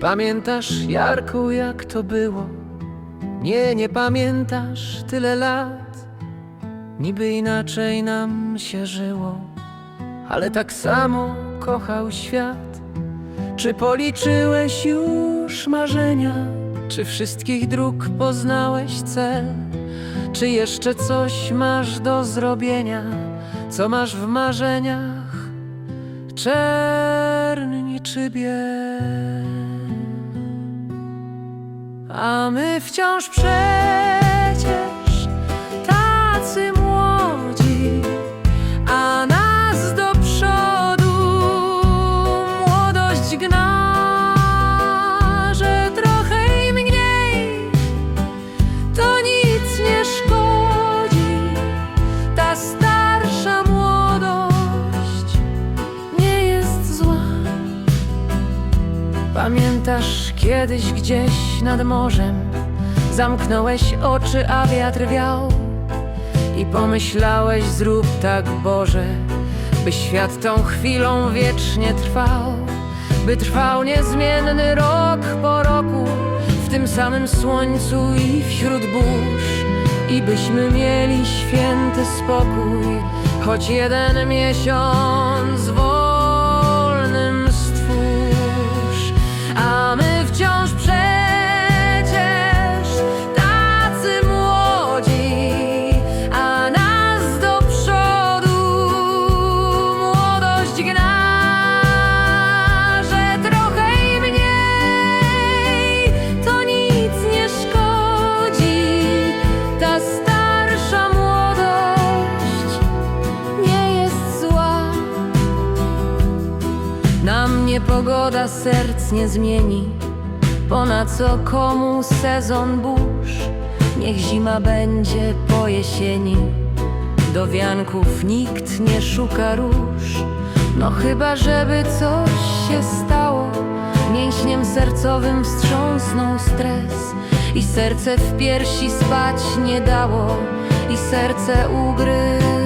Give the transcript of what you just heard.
Pamiętasz, Jarku, jak to było? Nie, nie pamiętasz tyle lat. Niby inaczej nam się żyło, ale tak samo kochał świat. Czy policzyłeś już marzenia? Czy wszystkich dróg poznałeś cel? Czy jeszcze coś masz do zrobienia? Co masz w marzeniach? Czerni czy biel? A my wciąż przecież Pamiętasz kiedyś gdzieś nad morzem? Zamknąłeś oczy, a wiatr wiał. I pomyślałeś zrób tak Boże By świat tą chwilą wiecznie trwał. By trwał niezmienny rok po roku W tym samym słońcu i wśród burz. I byśmy mieli święty spokój Choć jeden miesiąc wolnym pogoda serc nie zmieni. Ponad co komu sezon burz Niech zima będzie po jesieni. Do wianków nikt nie szuka róż. No chyba żeby coś się stało Mięśniem sercowym wstrząsnął stres. I serce w piersi spać nie dało I serce ugryzł